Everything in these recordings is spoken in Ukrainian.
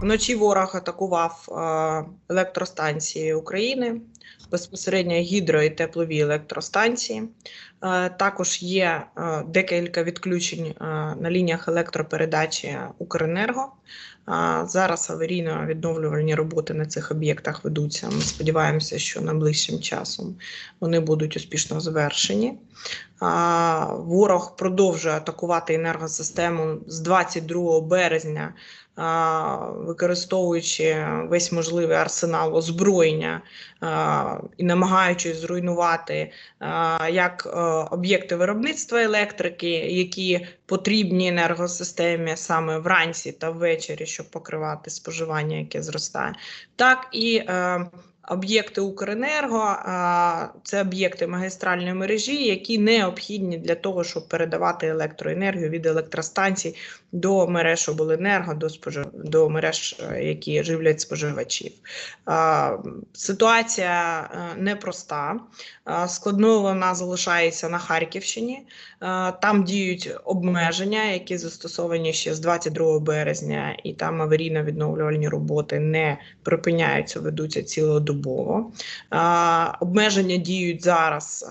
Вночі ворог атакував е, електростанції України, безпосередньо гідро і теплові електростанції. Е, Також є е, декілька відключень е, на лініях електропередачі Укренерго. Зараз аварійно-відновлювальні роботи на цих об'єктах ведуться. Ми сподіваємося, що найближчим часом вони будуть успішно завершені. Ворог продовжує атакувати енергосистему з 22 березня, використовуючи весь можливий арсенал озброєння і намагаючись зруйнувати як об'єкти виробництва електрики, які потрібні енергосистемі саме вранці та ввечері, щоб покривати споживання, яке зростає, так і е, Об'єкти Укренерго це об'єкти магістральної мережі, які необхідні для того, щоб передавати електроенергію від електростанцій до мереж обленерго, до спожив... до мереж, е, які живлять споживачів. Ситуація е, непроста. Складною вона залишається на Харківщині. Там діють обмеження, які застосовані ще з 22 березня, і там аварійно-відновлювальні роботи не припиняються, ведуться цілодобово. А, Обмеження діють зараз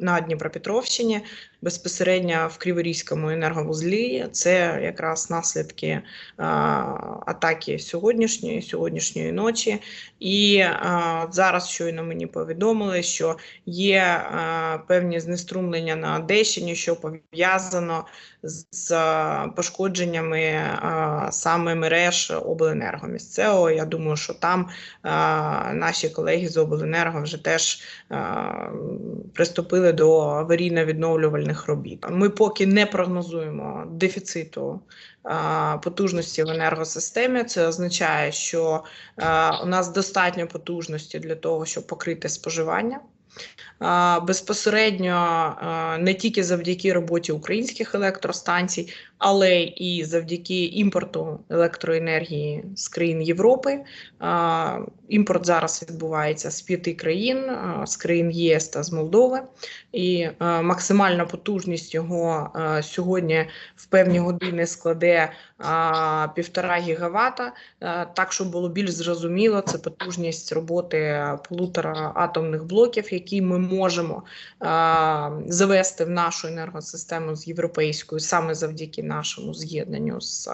на Дніпропетровщині безпосередньо в Криворізькому енерговузлі. Це якраз наслідки а, атаки сьогоднішньої, сьогоднішньої ночі. І а, зараз щойно мені повідомили, що є а, певні знеструмлення на Одещині, що пов'язано з, пошкодженнями саме мереж обленерго місцевого. Я думаю, що там наші колеги з обленерго вже теж приступили до аварійно-відновлювальних робіт. Ми поки не прогнозуємо дефіциту потужності в енергосистемі. Це означає, що у нас достатньо потужності для того, щоб покрити споживання. Безпосередньо не тільки завдяки роботі українських електростанцій, але і завдяки імпорту електроенергії з країн Європи. Імпорт зараз відбувається з п'яти країн, з країн ЄС та з Молдови. І максимальна потужність його сьогодні в певні години складе півтора гігавата. Так, щоб було більш зрозуміло, це потужність роботи полутора атомних блоків, які ми можемо завести в нашу енергосистему з європейською саме завдяки нашому з'єднанню з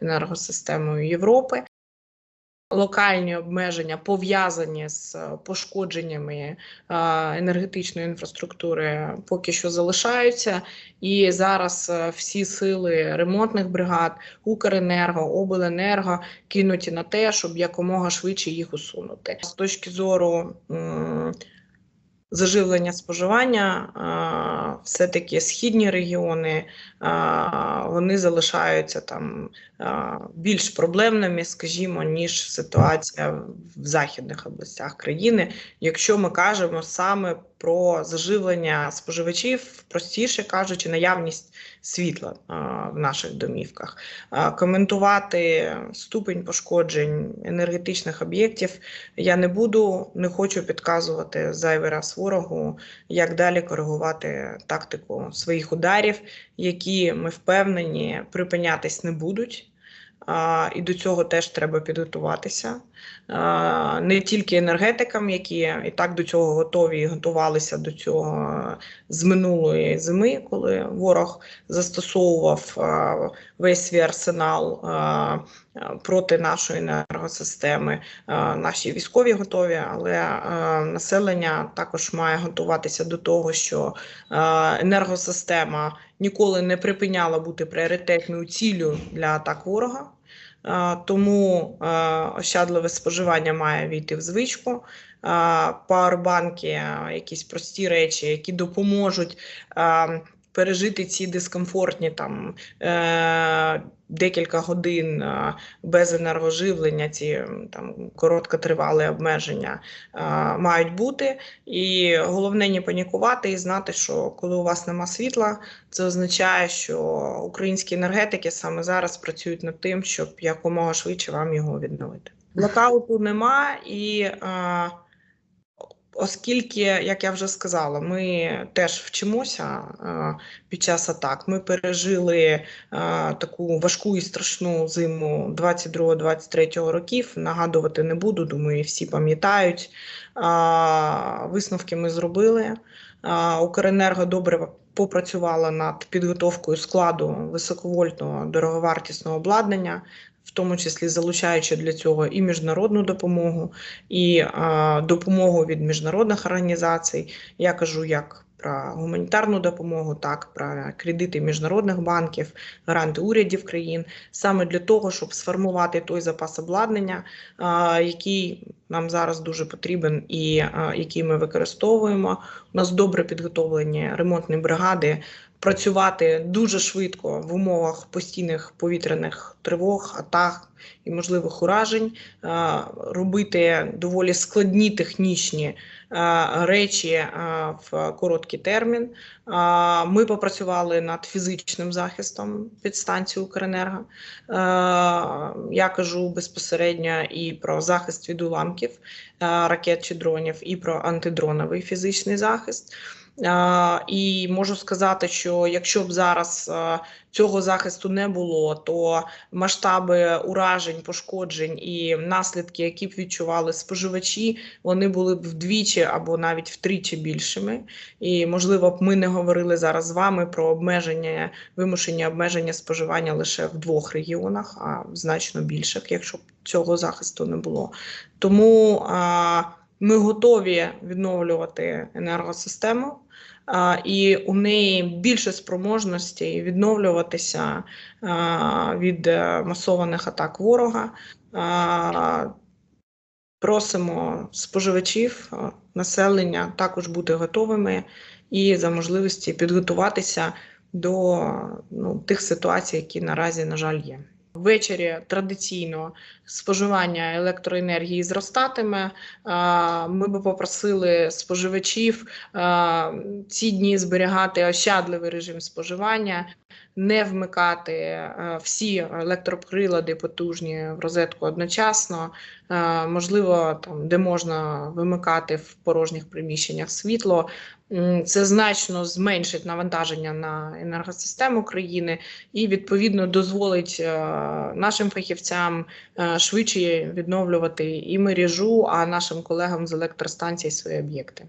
енергосистемою Європи. Локальні обмеження пов'язані з пошкодженнями е, енергетичної інфраструктури поки що залишаються, і зараз е, всі сили ремонтних бригад, Укренерго, Обленерго кинуті на те, щоб якомога швидше їх усунути. З точки зору заживлення споживання, все-таки східні регіони вони залишаються там більш проблемними, скажімо, ніж ситуація в західних областях країни, якщо ми кажемо саме про заживлення споживачів, простіше кажучи, наявність світла в наших домівках. Коментувати ступень пошкоджень енергетичних об'єктів я не буду, не хочу підказувати зайвий раз ворогу, як далі коригувати тактику своїх ударів, які ми впевнені припинятись не будуть. І до цього теж треба підготуватися. Не тільки енергетикам, які і так до цього готові і готувалися до цього з минулої зими, коли ворог застосовував весь свій арсенал проти нашої енергосистеми. Наші військові готові, але населення також має готуватися до того, що енергосистема ніколи не припиняла бути пріоритетною ціллю для атак ворога. Тому ощадливе споживання має війти в звичку. Пауербанки, якісь прості речі, які допоможуть пережити ці дискомфортні там е, декілька годин е, без енергоживлення, ці там короткотривалі обмеження е, мають бути. І головне не панікувати і знати, що коли у вас нема світла, це означає, що українські енергетики саме зараз працюють над тим, щоб якомога швидше вам його відновити. Блокауту нема і. Е, Оскільки, як я вже сказала, ми теж вчимося е, під час атак. Ми пережили е, таку важку і страшну зиму 22-23 років. Нагадувати не буду, думаю, всі пам'ятають. А, Висновки ми зробили. Укренерго добре попрацювала над підготовкою складу високовольтного дороговартісного обладнання, в тому числі залучаючи для цього і міжнародну допомогу, і а, допомогу від міжнародних організацій. Я кажу як про гуманітарну допомогу, так про кредити міжнародних банків, гранти урядів країн, саме для того, щоб сформувати той запас обладнання, який нам зараз дуже потрібен і а, який ми використовуємо. У нас добре підготовлені ремонтні бригади. Працювати дуже швидко в умовах постійних повітряних тривог, атак і можливих уражень, а, робити доволі складні технічні а, речі в короткий термін. Ми попрацювали над фізичним захистом підстанції Укренерго. Я кажу безпосередньо і про захист від уламків а, ракет чи дронів, і про антидроновий фізичний захист. І можу сказати, що якщо б зараз цього захисту не було, то масштаби уражень, пошкоджень і наслідки, які б відчували споживачі, вони були б вдвічі або навіть втричі більшими. І можливо б ми не говорили зараз з вами про обмеження, вимушення обмеження споживання лише в двох регіонах, а значно більших, якщо б цього захисту не було. Тому ми готові відновлювати енергосистему. І у неї більше спроможності відновлюватися від е, масованих атак ворога. Просимо споживачів, населення також бути готовими і за можливості підготуватися до ну, тих ситуацій, які наразі, на жаль, є. Ввечері традиційно споживання електроенергії зростатиме. Ми би попросили споживачів ці дні зберігати ощадливий режим споживання, не вмикати е, всі електроприлади потужні в розетку одночасно. Е, Можливо, там, де можна вимикати в порожніх приміщеннях світло. Це значно зменшить навантаження на енергосистему країни і відповідно дозволить е, нашим фахівцям швидше відновлювати і мережу, а нашим колегам з електростанцій свої об'єкти.